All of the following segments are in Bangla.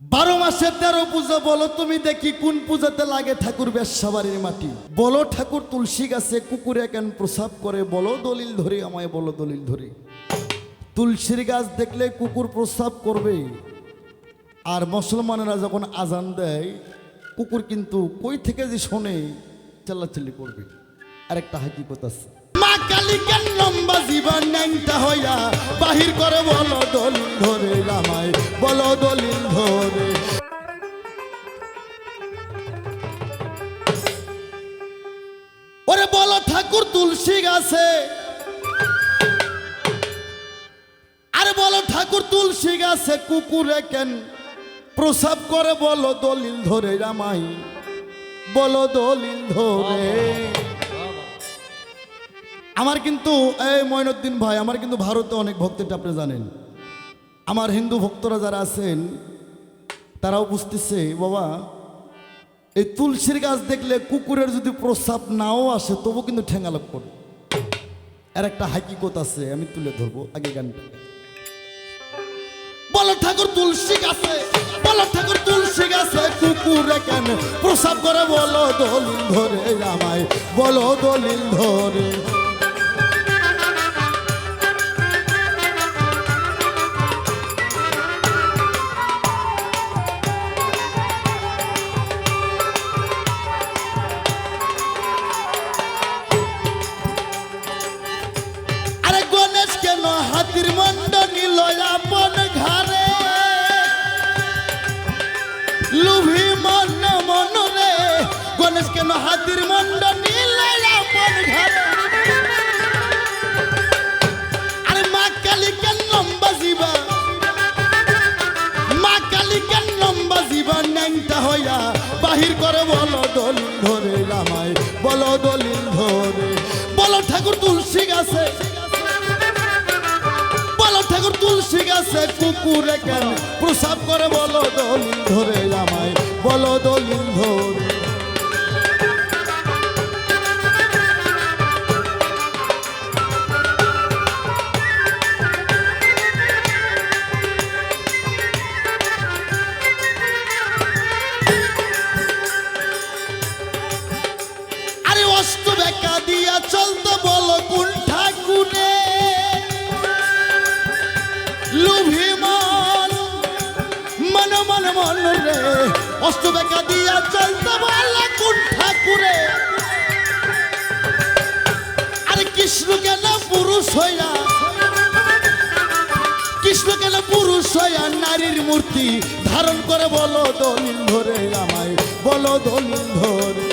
বারো মাসে তেরো পুজো, বলো তুমি দেখি কোন পূজাতে লাগে ঠাকুর বেশাবাড়ির মাটি? বলো ঠাকুর তুলসী গাছে কুকুরে কেন প্রসাব করে? বলো দলিল ধরে, আমায় বলো দলিল ধরে। তুলসীর গাছ দেখলে কুকুর প্রস্রাব করবে। আর মুসলমানেরা যখন আজান দেয়, কুকুর কিন্তু কই থেকে যে শোনে, চাল্লাচাল্লি করবে। আরেকটা হাকিকত আছে। মা কালী কেন লম্বা জীবন ন্যাংটা হইয়া? বাহির করে বলো দলিল ধরে রামায় বলো দলিল ধরে। ওরে বলো ঠাকুর তুলসী গাছে। আরে বলো ঠাকুর তুলসী গাছে কুকুরে কেন? প্রসাব করে বলো দলিল ধরে রামাই, বলো দলিল ধরে। আমার কিন্তু, এই ময়নুদ্দিন ভাই, আমার কিন্তু ভারতে অনেক ভক্তটা আপনি জানেন। আমার হিন্দু ভক্তরা যারা আছেন তারাও বুঝতেছে, বাবা, এই তুলসীর গাছ দেখলে কুকুরের যদি প্রস্রাব নাও আসে, তবু কিন্তু ঠেঙ্গালাপ করবে। এর একটা হাকিকত আছে, আমি তুলে ধরবো আগে গানটা। বলো ঠাকুর তুলসী গাছে, বলো ঠাকুর তুলসী গাছে কুকুরে কেন প্রসাব করে? বলো দলিল ধরে আমায় বলো দলিল ধরে কুকুরে কেন? প্রসাব করে বলো দলিল ধরে আমায় বলো দলিল ধরে। কৃষ্ণ কেন পুরুষ হইয়া নারীর মূর্তি ধারণ করে বলো দলিল ধরে আমায়, বলো দলিল ধরে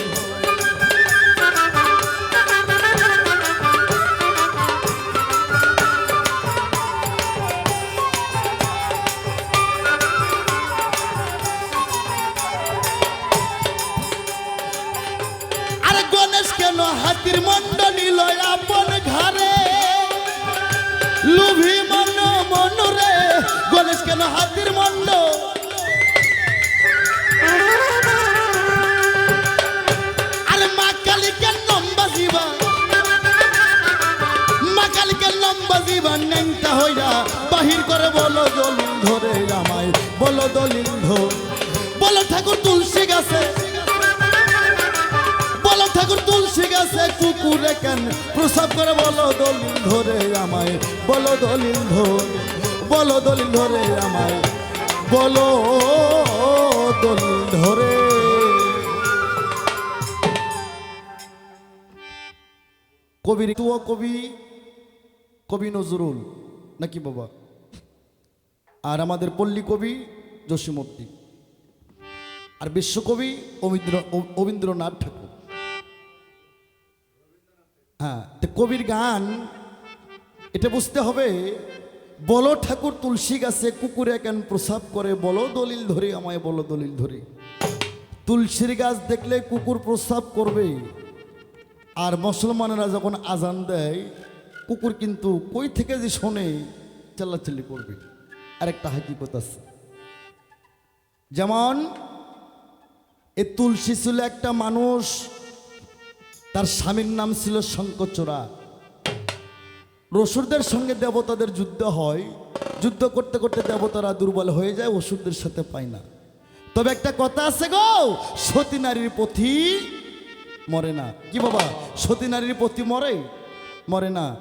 আরে গণেশ কেন হাতির মন্ড লুভি মন মন রে, গণেশ কেন হাতির মন্ড? আরে মা কালী লম্বা জীবা মা কালী লম্বা জীবা ন্যাংটা হইয়া বাহির করে বলো দলিল ধরে আমায় বলো দলিল ধর। বলো ঠাকুর, তুলসী গাছে গাছে কুকুরে কেন? প্রসাব করে বলো দলিল ধরে আমায়, বলো দলিল ধরে, বলো দলিল ধরে আমায়, বলো দলিল ধরে। কবির তুও কবি? কবি নজরুল, নাকি বাবা? আর আমাদের পল্লী কবি জসীমূর্তি আর বিশ্বকবি অবীন্দ্র অবীন্দ্রনাথ ঠাকুর। হ্যাঁ তো কবির গান, এটা বুঝতে হবে, বলো ঠাকুর তুলসী গাছে কুকুরে কেন প্রসাব করে, বলো দলিল ধরে, আমায় বলো দলিল ধরে। তুলসীর গাছ দেখলে কুকুর প্রস্রাব করবে, আর মুসলমানেরা যখন আজান দেয়, কুকুর কিন্তু কই থেকে যে শোনে, চাল্লাচাল্লি করবে। আরেকটা হাকিকত আছে। যেমন, এ তুলসী ছিল একটা মানুষ তার স্বামীর নাম ছিল শঙ্কচোরা রসুরদের সঙ্গে দেবতাদের যুদ্ধ হয়। যুদ্ধ করতে করতে দেবতারা দুর্বল হয়ে যায়, অসুরদের সাথে পায় না। তবে একটা কথা আছে গো, সতী নারীর পথি মরে না। কি বাবা, সতী নারীর পথি মরে? মরে না।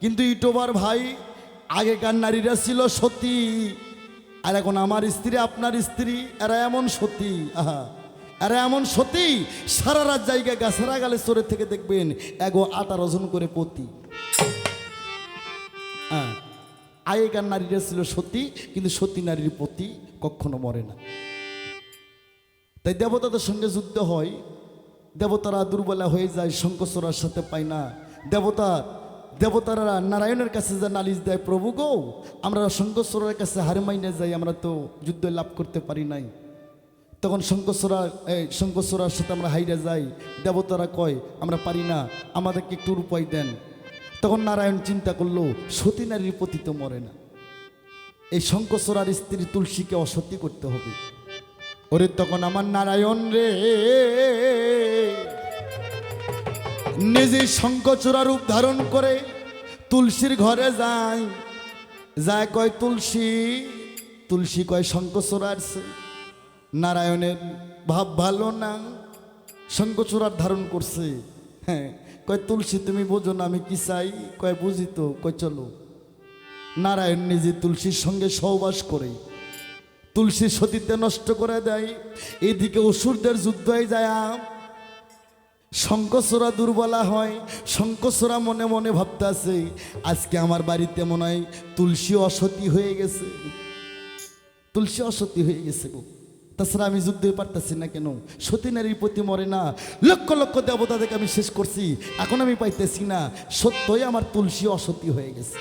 কিন্তু ইটোবার ভাই, আগেকার নারীরা ছিল সতী। আর এখন আমার স্ত্রী, আপনার স্ত্রী, এরা এমন সতী। আহা। এরা এমন সতী সারা রাত জায়গায় গাছেরা গালে চড়ে থেকে দেখবেন এগো আঠারো জন করে পতি। হ্যাঁ আগেকার নারীরা ছিল সতী, কিন্তু সতী নারীর পতি কখনো মরে না। তাই দেবতাদের সঙ্গে যুদ্ধ হয়, দেবতারা দুর্বলা হয়ে যায়, শঙ্কচরার সাথে পায় না। দেবতা, দেবতারা নারায়ণের কাছে যা নালিশ দেয়, প্রভু গো, আমরা শঙ্কচরের কাছে হার মাইনে যাই, আমরা তো যুদ্ধ লাভ করতে পারি নাই। তখন শঙ্কচরা এই শঙ্কচরার সাথে আমরা হাইরে যাই। দেবতারা কয়, আমরা পারি না, আমাদেরকে একটু উপায় দেন। তখন নারায়ণ চিন্তা করল, সতী নারীর প্রতি তো মরে না। এই শঙ্কচরার স্ত্রী তুলসীকে অসতী করতে হবে। ওরে তখন আমার নারায়ণ রে, নিজে শঙ্কচূড়া রূপ ধারণ করে তুলসীর ঘরে যায়। যায় কয়, তুলসী তুলসী কয় শঙ্কচূড়া আসছে। নারায়ণের ভাব ভালো না। শঙ্কচূড়ার ধারণ করছে। হ্যাঁ কয় তুলসী তুমি বোঝো না, আমি কি চাই? কয় বুঝি তো, কয় চলো। নারায়ণ নিজে তুলসীর সঙ্গে সহবাস করে। তুলসী সতীতে নষ্ট করে দেয়। এদিকে অসুরদের যুদ্ধ হয়ে যায় শঙ্কচূড়া দুর্বলা হয়, শঙ্কচূড়া মনে মনে ভাবতে ভাবতেছে আজকে আমার বাড়িতে মনে হয় তুলসী অসতী হয়ে গেছে। তুলসী অসতী হয়ে গেছে গো। তাছাড়া আমি যুদ্ধে পারতেছি না কেন? সতী নারীর প্রতি মরে না। লক্ষ লক্ষ দেবতা থেকে আমি শেষ করছি। এখন আমি পাইতেছি না। সত্যই আমার তুলসী অসতী হয়ে গেছে।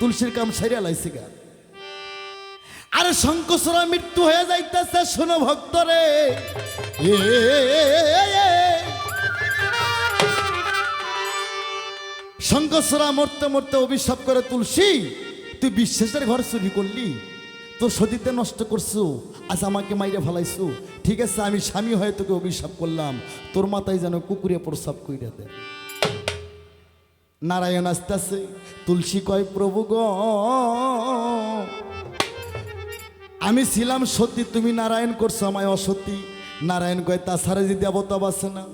তুলসীর কাম সারিয়া লাইছে গা। আরে শঙ্কসরা মৃত্যু হয়ে যাইতেছে, শোনো ভক্তরে। শঙ্কসরা মরতে মরতে অভিশাপ করে তুলসী, তুই বিশ্বাসের ঘর চুরি করলি। তোর সতীতে নষ্ট করছ। আজ আমাকে মাইরে ফেলাইছো। ঠিক আছে, আমি স্বামী হয়ে তোকে অভিশাপ করলাম। তোর মাথায় যেন কুকুরে প্রসাব কইরা দেয়। নারায়ণ আস্তে আস্তে তুলসী কয়, প্রভু গ, আমি ছিলাম সত্যি তুমি নারায়ণ করছ আমায় অসত্যি নারায়ণ কয়, তাছাড়া যে দেবতা বাসে না?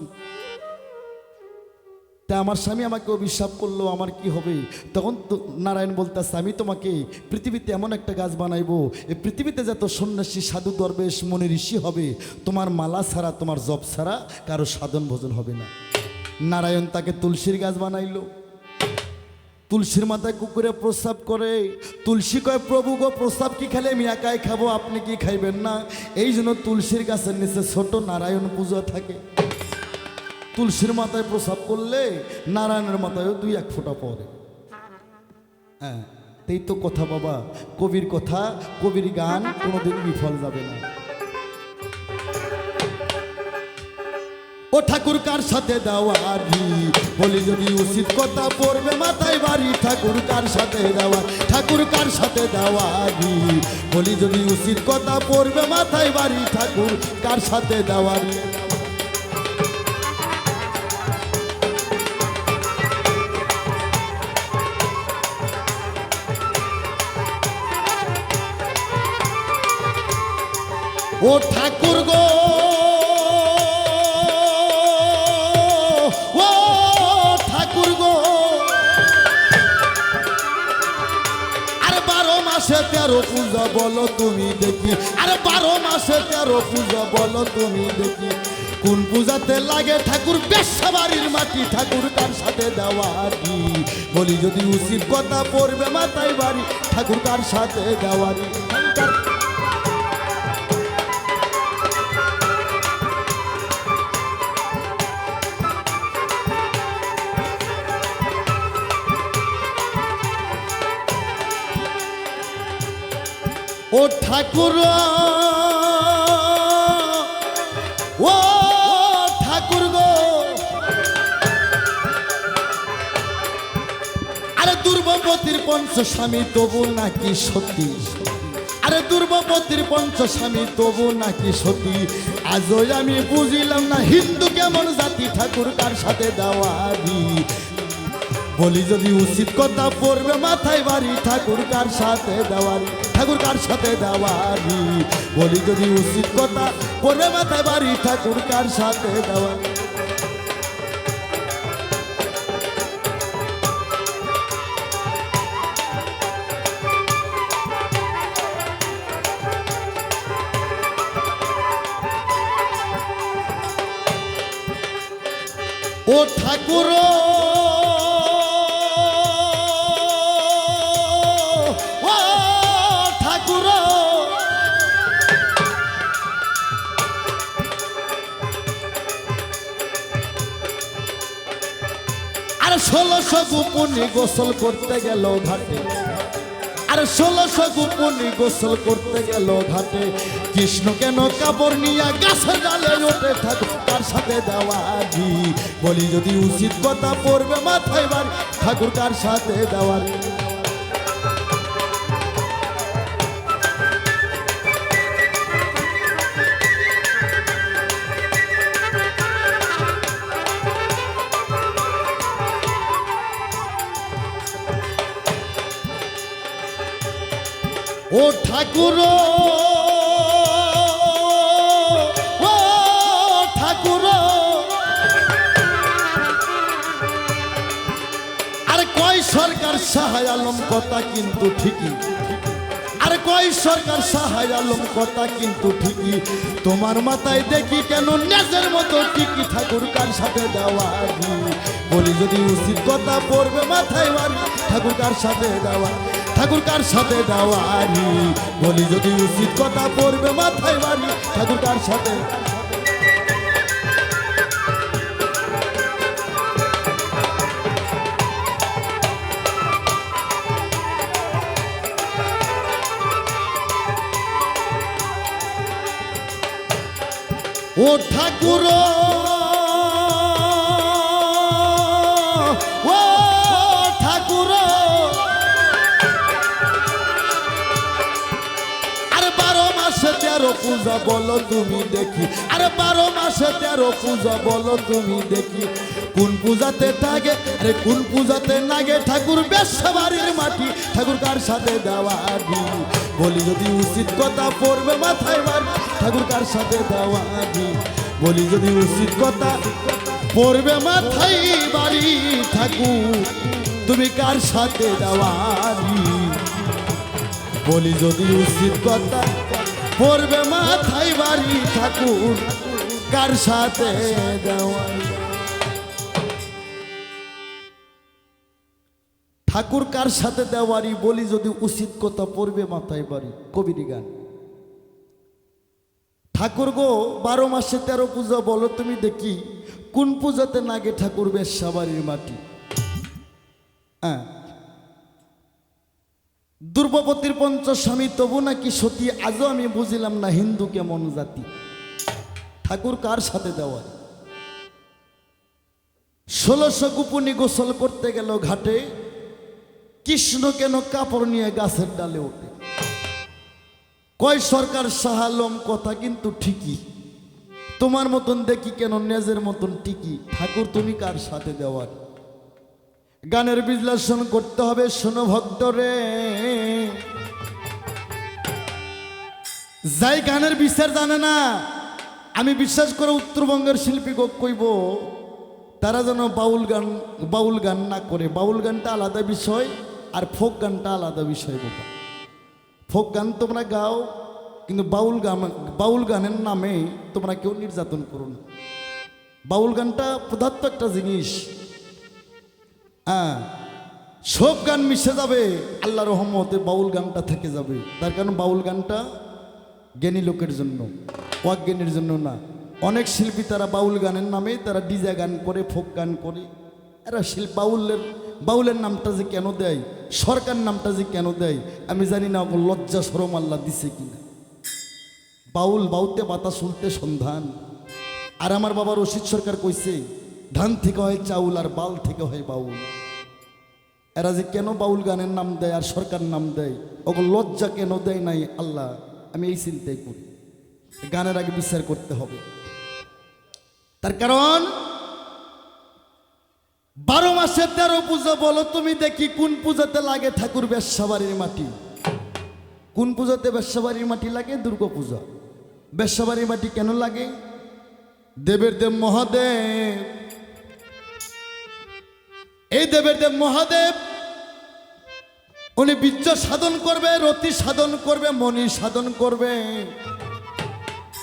তা আমার স্বামী আমাকে অভিশাপ করল, আমার কি হবে? তখন তো নারায়ণ বলতেছে, আমি তোমাকে পৃথিবীতে এমন একটা গাছ বানাইবো এই পৃথিবীতে যত সন্ন্যাসী, সাধু, দরবেশ, মনে, ঋষি হবে, তোমার মালা ছাড়া, তোমার জব ছাড়া কারও সাধন ভোজন হবে না। নারায়ণ তাকে তুলসীর গাছ বানাইলো। তুলসীর মাথায় কুকুরে প্রস্রাব করে। তুলসী কয়, প্রভু গো, প্রস্রাব কি খেলে? আমি একাই খাব, আপনি কি খাইবেন না? এই জন্য তুলসীর গাছের নিচে ছোট নারায়ণ পুজো থাকে। তুলসীর মাথায় প্রস্রাব করলে নারায়ণের মাথায়ও দুই এক ফোঁটা পড়ে। হ্যাঁ এই তো কথা বাবা, কবির কথা, কবির গান কোনোদিন বিফল যাবে না। ও ঠাকুর কার সাথে দেওয়ারি বলি যদি উচিত কথা পড়বে মাথায় বাড়ি, ঠাকুর কার সাথে দেওয়া ঠাকুর কার সাথে দেওয়ারি বলি যদি উচিত কথা পড়বে মাথায় বাড়ি, ঠাকুর কার সাথে দেওয়ারি ও ঠাকুর গো। ও ঠাকুর গো। আরে বারো মাসে তেরো পূজা বলো তুমি দেখি। আরে বারো মাসে তেরো পূজা বলো তুমি দেখি। কোন পূজাতে লাগে ঠাকুর বেশ্যা বাড়ির মাটি, ঠাকুর কার সাথে দেওয়া দেওয়ারি বলি যদি উচিত কথা পড়বে মাথায় বাড়ি, ঠাকুর কার সাথে দেওয়ারি ও ঠাকুর ও ঠাকুর গো। আরে দুর্বপতির পঞ্চ স্বামী, তবু নাকি সতী? আরে দুর্বপতির পঞ্চ স্বামী, তবু নাকি সতী? আজও আমি বুঝিলাম না, হিন্দু কেমন জাতি? ঠাকুর কার সাথে দেওয়ারি বলি যদি উচিত কথা পড়বে মাথায় বাড়ি, ঠাকুর কার সাথে দেওয়ারি ঠাকুর কার সাথে দেওয়ারি বলি যদি উচিত কথা পড়বে মাথায় বাড়ি ঠাকুর কার সাথে দেওয়ারি ও ঠাকুর ষোলোশো গোপনী গোসল করতে গেল ঘাটে। আর ষোলশ গোপনী গোসল করতে গেল ঘাটে। কৃষ্ণ কেন কাপড় নিয়ে গাছের ডালে ওঠে ঠাকুর তার সাথে দেওয়ারি বলি যদি উচিত কথা পড়বে মাথায় বার, ঠাকুর কার সাথে দেওয়ারি? ও ঠাকুর ও ঠাকুর। আরে কয় সরকার সাহায় আলম কথা কিন্তু ঠিকই। আরে কয় সরকার সাহায় আলম কথা কিন্তু ঠিকই। তোমার মাথায় দেখি কেন নেজের মতো ঠিকই ঠাকুর কার সাথে দেওয়ারি বলি যদি উচিত কথা পড়বে মাথায় বাড়ি ঠাকুর কার সাথে দেওয়া ঠাকুর কার সাথে দেওয়ারি বলি যদি উচিত কথা পড়বে মাথায় বাড়ি ঠাকুর কার সাথে। ও ঠাকুর পূজা বলো তুমি দেখি। আরে বারো মাসে তেরো পূজা বলো তুমি দেখি। কোন পূজাতে থাকে, আরে কোন পূজাতে নাগে? ঠাকুর বেশ্যা বাড়ির মাটি, ঠাকুর কার সাথে দেওয়া বলি যদি উচিত কথা পড়বে মাথায় বাড়ি ঠাকুর কার সাথে দেওয়া বলি যদি উচিত কথা পড়বে মাথায় বাড়ি, ঠাকুর তুমি কার সাথে দেওয়া দি বলি যদি উচিত কথা পড়বে মাথায় বাড়ি ঠাকুর, কার সাথে ঠাকুর কার সাথে দেওয়ারি বলি যদি উচিত কথা পড়বে মাথায় বাড়ি কবির গান। ঠাকুর গো, বারো মাসে তেরো পূজা বলো তুমি দেখি, কোন পূজাতে নাগে ঠাকুর বেশ বাড়ির মাটি? হ্যাঁ। দুর্বপতির পঞ্চস্বামী, তবু নাকি সতী, আজও আমি বুঝিলাম না হিন্দু কেমন জাতি। ঠাকুর কার সাথে দেওয়া ষোলোশো গোপনী গোসল করতে গেল ঘাটে, কৃষ্ণ কেন কাপড় নিয়ে গাছের ডালে ওঠে? কয় সরকার সাহালম কথা কিন্তু ঠিকই, তোমার মতন দেখি কেন নেজের মতন টিকি? ঠাকুর, তুমি কার সাথে দেওয়ার? গানের বিশ্লেষণ করতে হবে, শোনো ভক্ত রে যাই গানের বিচার জানে না, আমি বিশ্বাস করে উত্তরবঙ্গের শিল্পী কইব, তারা যেন বাউল গান বাউল গান না করে। বাউল গানটা আলাদা বিষয়, আর ফোক গানটা আলাদা বিষয় বাবা ফোক গান তোমরা গাও, কিন্তু বাউল গান, বাউল গানের নামে তোমরা কেউ নির্যাতন করো না। বাউল গানটা পদার্থ একটা জিনিস হ্যাঁ সব গান মিশে যাবে আল্লাহ রহমতে বাউল গানটা থেকে যাবে। তার কারণ বাউল গানটা জ্ঞানী লোকের জন্য, অজ্ঞানীর জন্য না। অনেক শিল্পী তারা বাউল গানের নামে তারা ডিজা গান করে, ফোক গান করে। এরা শিল্প বাউলের বাউলের নামটা যে কেন দেয়, সরকার নামটা যে কেন দেয়, আমি জানি না লজ্জা সরম আল্লাহ দিছে কিনা। বাউল বাউতে বাতা শুনতে সন্ধান। আর আমার বাবার রশিদ সরকার কইছে ধান থেকে হয় চাউল আর বাল থেকে হয় বাউল। এরা যে কেন বাউল গানের নাম দেয় আর সরকার নাম দেয় ওকে লজ্জা কেন দেয় নাই আল্লাহ? আমি এই চিন্তাই করি। গানের আগে বিচার করতে হবে। তার কারণ, বারো মাসে তেরো পুজো বলো, তুমি দেখি কোন পূজাতে লাগে ঠাকুর বেশ্যাবাড়ির মাটি? কোন পূজাতে বেশ্যাবাড়ির মাটি লাগে? দুর্গা পূজা। বেশ্যাবাড়ির মাটি কেন লাগে? দেবের দেব মহাদেব। এই দেবের দেব মহাদেব, উনি বীর্য সাধন করবে, রতি সাধন করবে মনি সাধন করবে।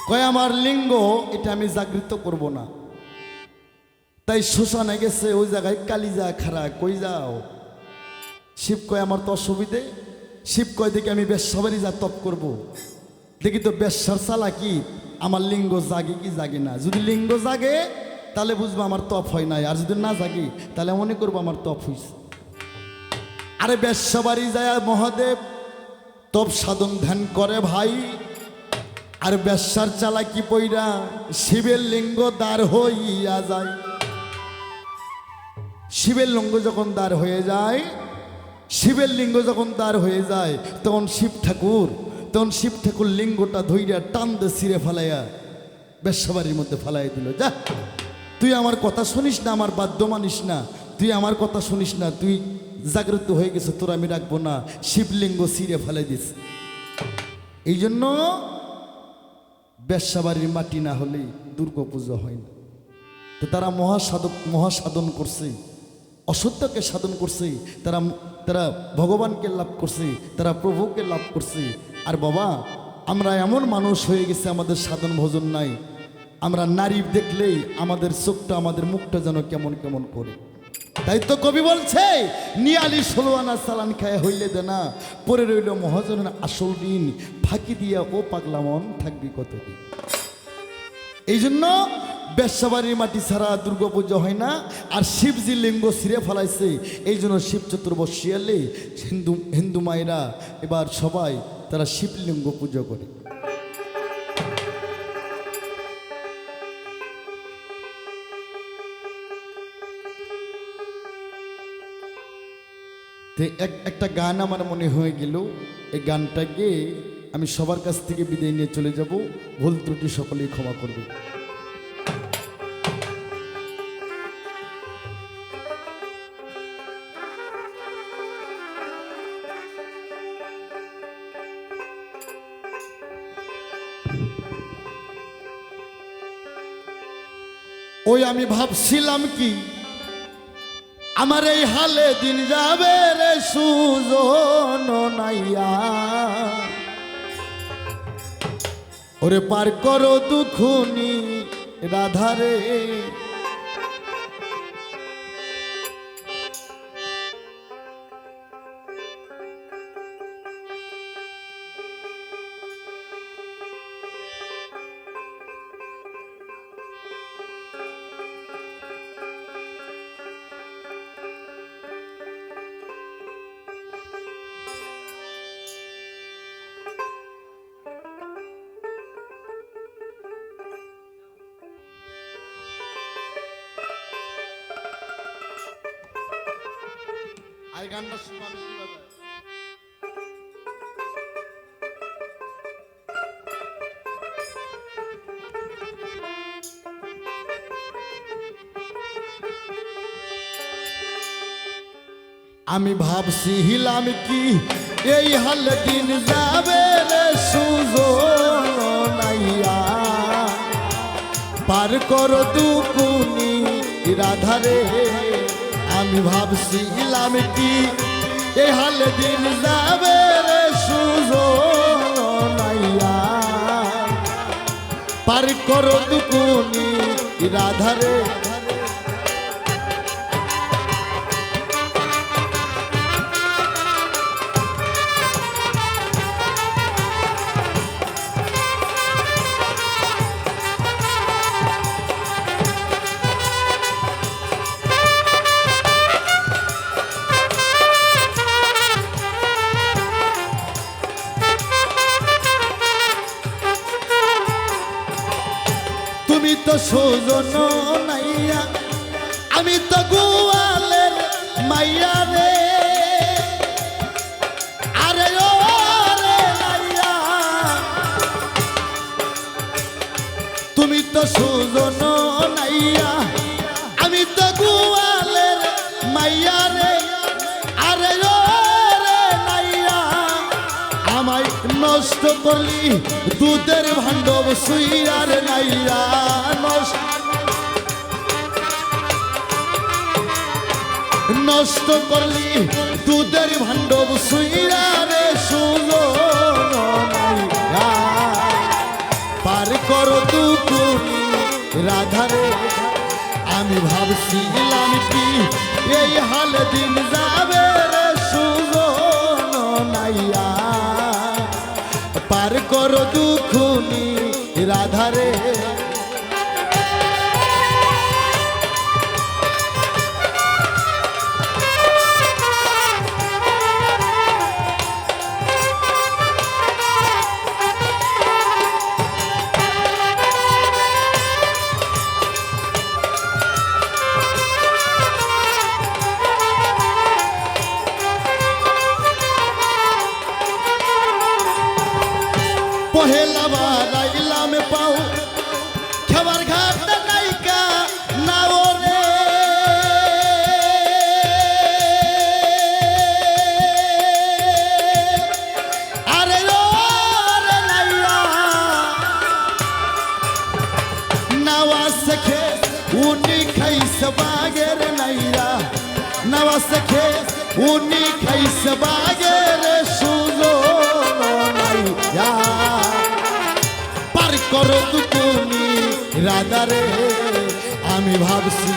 কয়, আমার লিঙ্গ, এটা আমি জাগৃত করব না। তাই শ্মশানে গেছে, ওই জায়গায় কালিজা খারা কই যাও? শিব কয়, আমার তো অসুবিধে। শিব কয়, দেখি আমি বেশাবারি যা তপ করব। দেখি তো বেশার চালা কি, আমার লিঙ্গ জাগে কি জাগে না। যদি লিঙ্গ জাগে তাহলে বুঝব আমার তপ হয় নাই। আর যদি না জাগি, তাহলে মনে করব আমার তপ হয়েছে আরে বেশাবাড়ি যায় মহাদেব, তপ সাধন ধ্যান করে ভাই। আর বেশ্যার চালাকি পইরা শিবের লিঙ্গ দাঁড় হইয়া যায়। শিবের লিঙ্গ যখন দ্বার হয়ে যায়, শিবের লিঙ্গ যখন দাঁড় হয়ে যায়, তখন শিব ঠাকুর, তখন শিব ঠাকুর লিঙ্গটা ধইরা টান দিয়ে ছিঁড়ে ফেলাইয়া বেশ্যাবাড়ির মধ্যে ফেলাই দিল। যা। তুই আমার কথা শুনিস না, আমার বাদ্য মানিস না। তুই আমার কথা শুনিস না, তুই জাগ্রত হয়ে গেছে, তোর আমি রাখব না। শিবলিঙ্গ ছিঁড়ে ফেলে দিস। এই জন্য বেশ্যাবাড়ির মাটি না হলে দুর্গা পুজো হয় না। তো তারা মহাসাধক, মহাসাধন করছে। অসত্যকে সাধন করছে। তারা তারা ভগবানকে লাভ করছে। তারা প্রভুকে লাভ করছে। আর বাবা, আমরা এমন মানুষ হয়ে গেছে, আমাদের সাধন ভোজন নাই। আমরা নারী দেখলেই আমাদের চোখটা, আমাদের মুখটা যেন কেমন কেমন করে। তাই তো কবি বলছে, নিয়ালি ষোলো আনা সালান খায় হইলে দে না, পরে রইল মহাজনের আসল দিন, ফাঁকি দিয়া ও পাগলা মন থাকবি কতদিন। এই জন্য বেশ্যাবাড়ির মাটি ছাড়া দুর্গাপুজো হয় না, আর শিবজি লিঙ্গ ছিঁড়ে ফেলাইছে। এই জন্য শিব চতুর্বশী এলে হিন্দু হিন্দু মায়েরা এবার সবাই তারা শিবলিঙ্গ পুজো করে। তো এক, একটা গান আমার মনে হয়ে গেল, এই গানটা গিয়ে আমি সবার কাছ থেকে বিদায় নিয়ে চলে যাব। ভুল ত্রুটি সকলেই ক্ষমা করবে। ওই আমি ভাবছিলাম কি আমার এই হালে দিন যাবে রে সুজন নাইয়া। ওরে পার করো দুখুনি রাধারে। আমি ভাবছি হিলাম কি এই হাল দিন যাবে রে নাইয়া পার কর দুকুনি রাধারে। আমি ভাবছিলাম কি? এই হালে দিন যাবে রে সুজো পার করো দুকুনি রাধারে তো সুজন নাইয়া। আমি তো গোয়ালের করলি দুধের ভাণ্ডব সুইয়ার নাইয়া নষ্ট। করলি দুধের ভাণ্ডব সুইয়ারে সুলো পার করো দুকুনি রাধারে আমি ভাবছিলাম কি, এই হাল দিন যাবে রে সুলো নাইয়া দুখুনি রাধারে রাধারে আমি ভাবছি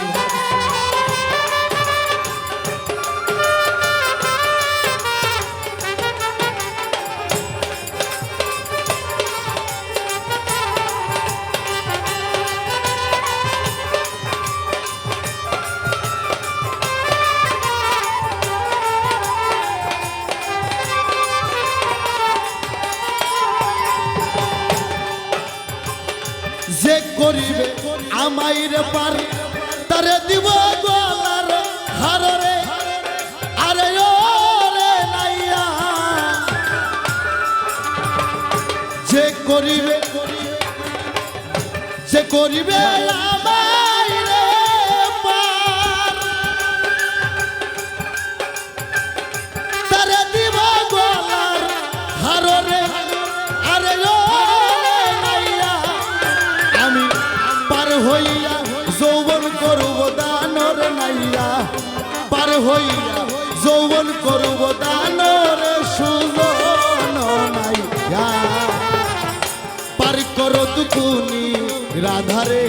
যৌবন করব দানর নাইয়া পার হইয়া যৌবন করব দানর সুজন নাইয়া পার কর তুকুনি রাধারে।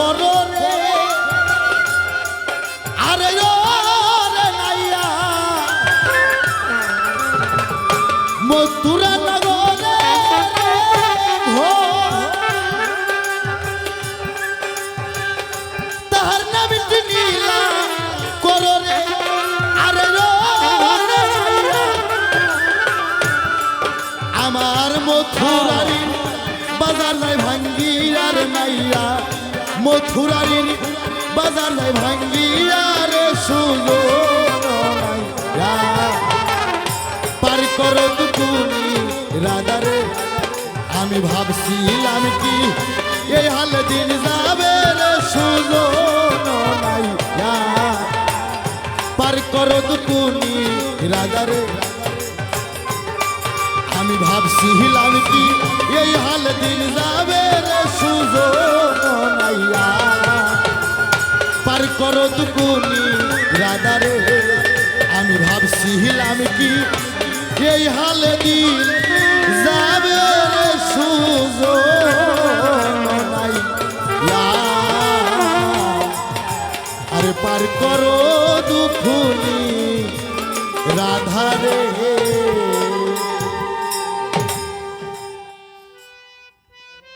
বড় মথুরারি বাজার নাই ভাঙ্গি আর সুলো নাইয়া পার করো তুমি রাধারে আমি ভাবছিলাম কি এই হাল দিন যাবে রে সুজন নাইয়া পার করো তুমি রাধারে আমি ভাবছিলাম কি, এই হাল দিন যাবে রে সুজন নাইয়া পার করো তুমি রাধারে আমি ভাবছিলাম কি, এই হাল দিন যাবে রে নাইয়া আরে পার করো দুখুনি রাধারে